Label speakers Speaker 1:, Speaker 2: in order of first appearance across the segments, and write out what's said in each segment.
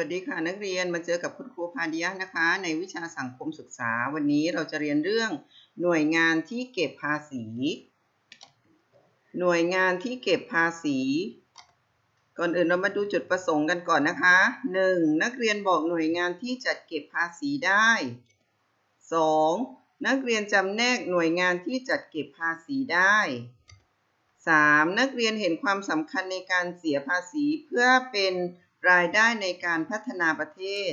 Speaker 1: วัสดีค่ะนักเรียนมาเจอกับคุณครูพาดิยะนะคะ ในวิชาสังคมศึกษาวันนี้เราจะเรียนเรื่องหน่วยงานที่เก็บภาษี หน่วยงานที่เก็บภาษี ก่อนอื่นเรามาดูจุดประสงค์กันก่อนนะคะ 1. นักเรียนบอกหน่วยงานที่จัดเก็บภาษีได้ 2. นักเรียนจำแนกหน่วยงานที่จัดเก็บภาษีได้ 3. นักเรียนเห็นความสำคัญในการเสียภาษีเพื่อเป็น รายได้ในการพัฒนาประเทศ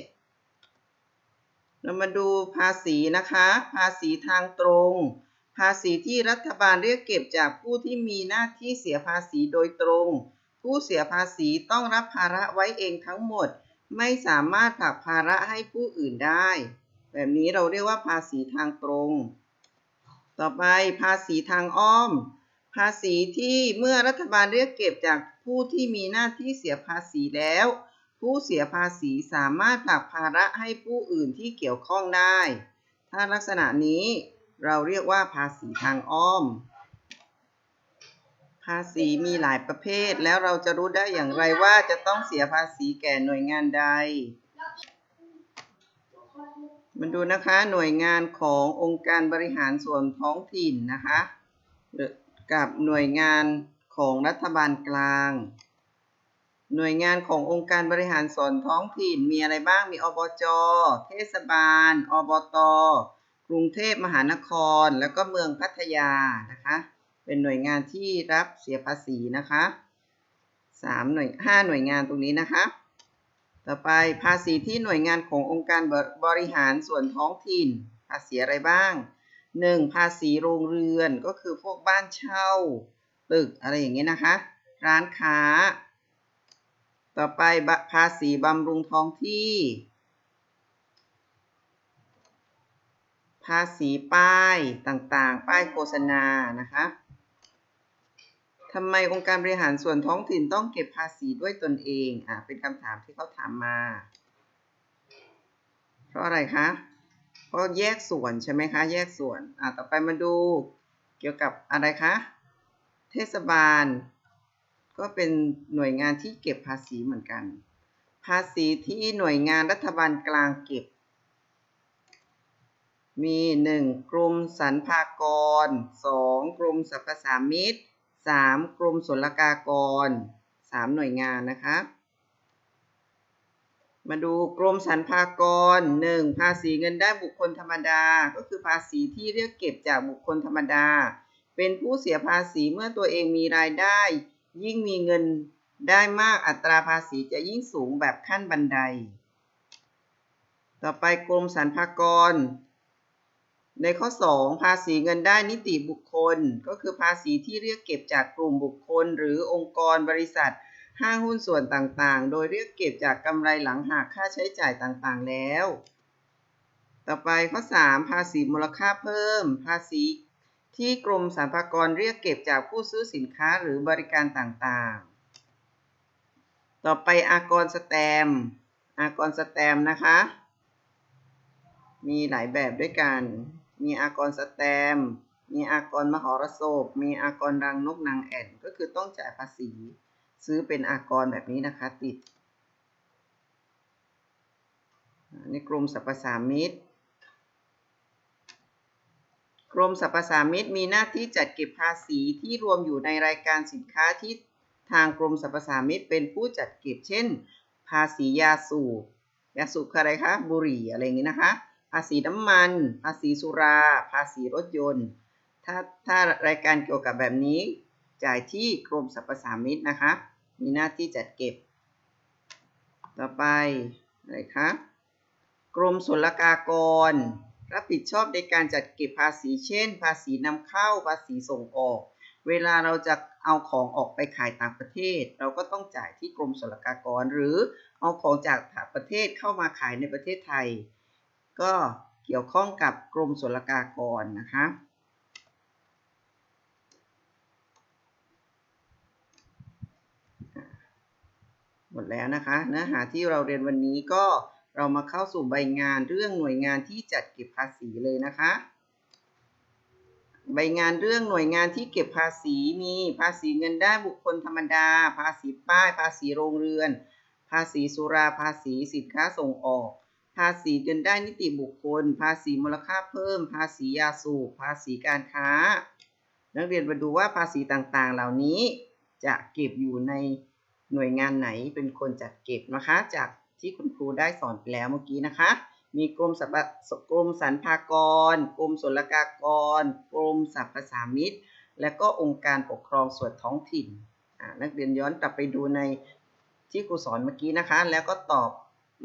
Speaker 1: เรามาดูภาษีนะคะ ภาษีทางตรง ภาษีที่รัฐบาลเรียกเก็บจากผู้ที่มีหน้าที่เสียภาษีโดยตรง ผู้เสียภาษีต้องรับภาระไว้เองทั้งหมด ไม่สามารถผลักภาระให้ผู้อื่นได้ แบบนี้เราเรียกว่าภาษีทางตรง ต่อไปภาษีทางอ้อม ภาษีที่เมื่อรัฐบาลเรียกเก็บจากผู้ที่มีหน้าที่เสียภาษีแล้ว ผู้เสียภาษีสามารถผลักภาระให้ผู้อื่นที่เกี่ยวข้องได้ ถ้าลักษณะนี้เราเรียกว่าภาษีทางอ้อม ภาษีมีหลายประเภทแล้วเราจะรู้ได้อย่างไรว่าจะต้องเสียภาษีแก่หน่วยงานใดมาดูนะคะหน่วยงานขององค์การบริหารส่วนท้องถิ่นนะคะ กับหน่วยงานของรัฐบาลกลาง หน่วยงานขององค์การบริหารส่วนท้องถิ่นมีอะไรบ้างมีอบจ เทศบาล อบต กรุงเทพมหานคร แล้วก็เมืองพัทยานะคะ เป็นหน่วยงานที่รับเสียภาษีนะคะสามหน่วยห้าหน่วยงานตรงนี้นะคะ ต่อไปภาษีที่หน่วยงานขององค์การบริหารส่วนท้องถิ่น ภาษีอะไรบ้าง หนึ่งภาษีโรงเรือนก็คือพวกบ้านเช่า ตึกอะไรอย่างเงี้ยนะคะ ร้านค้า ต่อไปภาษีบำรุงท้องที่ ภาษีป้ายต่างๆ ป้ายโฆษณานะคะทำไมองค์การบริหารส่วนท้องถิ่นต้องเก็บภาษีด้วยตนเอง อะ เป็นคำถามที่เขาถามมา เพราะอะไรคะ พราะแยกส่วนใช่ไหมคะ แยกส่วน อะ ต่อไปมาดูเกี่ยวกับอะไรคะ เทศบาล ก็เป็นหน่วยงานที่เก็บภาษีเหมือนกัน ภาษีที่หน่วยงานรัฐบาลกลางเก็บ มี 1. กรมสรรพากร 2. กรมสรรพสามิต 3. กรมศุลกากร 3 หน่วยงานนะคะ มาดูกรมสรรพากร 1. ภาษีเงินได้บุคคลธรรมดา ก็คือภาษีที่เรียกเก็บจากบุคคลธรรมดา เป็นผู้เสียภาษีเมื่อตัวเองมีรายได้ ยิ่งมีเงินได้มากอัตราภาษีจะยิ่งสูงแบบขั้นบันได ต่อไปกรมสรรพากร ในข้อ 2 ภาษีเงินได้นิติบุคคล ก็คือภาษีที่เรียกเก็บจากกลุ่มบุคคล หรือองค์กรบริษัท ห้างหุ้นส่วนต่างๆ โดยเรียกเก็บจากกำไรหลังหักค่าใช้จ่ายต่างๆ แล้ว ต่อไปข้อ 3 ภาษีมูลค่าเพิ่ม ภาษีที่กรมสรรพากรเรียกเก็บจากผู้ซื้อสินค้าหรือบริการต่างๆ ต่อไปอากรสแตม อากรสแตมนะคะ มีหลายแบบด้วยกัน มีอากรสแตม มีอากรมหรสพ มีอากรรังนกนางแอ่น ก็คือต้องจ่ายภาษี ซื้อเป็นอากรแบบนี้นะคะติดในกรมสรรพสามิตกรมสรรพสามิตมีหน้าที่จัดเก็บภาษีที่รวมอยู่ในรายการสินค้าที่ทางกรมสรรพสามิตเป็นผู้จัดเก็บเช่น ภาษียาสูบยาสูบคืออะไรคะบุหรี่อะไรอย่างนี้นะคะ ภาษีน้ำมัน ภาษีสุรา ภาษีรถยนต์ ถ้าถ้ารายการเกี่ยวกับแบบนี้จ่ายที่กรมสรรพสามิตนะคะ มีหน้าที่จัดเก็บ ต่อไปอะไรคะกรมศุลกากร รับผิดชอบในการจัดเก็บภาษี เช่น ภาษีนำเข้าภาษีส่งออก เวลาเราจะเอาของออกไปขายต่างประเทศ เราก็ต้องจ่ายที่กรมศุลกากร หรือเอาของจากต่างประเทศเข้ามาขายในประเทศไทย ก็เกี่ยวข้องกับกรมศุลกากรนะคะ หมดแล้วนะคะเนื้อหาที่เราเรียนวันนี้ก็เรามาเข้าสู่ใบงานเรื่องหน่วยงานที่จัดเก็บภาษีเลยนะคะ ใบงานเรื่องหน่วยงานที่เก็บภาษีมีภาษีเงินได้บุคคลธรรมดา ภาษีป้าย ภาษีโรงเรือนภภาษีสุราภาษีสินค้าส่งออก ภาษีเงินได้นิติบุคคล ภาษีมูลค่าเพิ่ม ภาษียาสูบภาษีการค้า นักเรียนมาดูว่าภาษีต่างๆ เหล่านี้จะเก็บอยู่ใน หน่วยงานไหนเป็นคนจัดเก็บนะคะ จากที่คุณครูได้สอนไปแล้วเมื่อกี้นะคะ มีกรมสรรพกรมสรรพากร กรมศุลกากร กรมสรรพสามิตและก็องค์การปกครองส่วนท้องถิ่นนักเรียนย้อนกลับไปดูในที่ครูสอนเมื่อกี้นะคะ แล้วก็ตอบ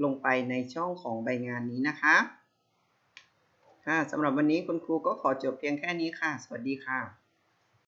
Speaker 1: ลงไปในช่องของใบงานนี้นะคะค่ะสำหรับวันนี้คุณครูก็ขอจบเพียงแค่นี้ค่ะ สวัสดีค่ะ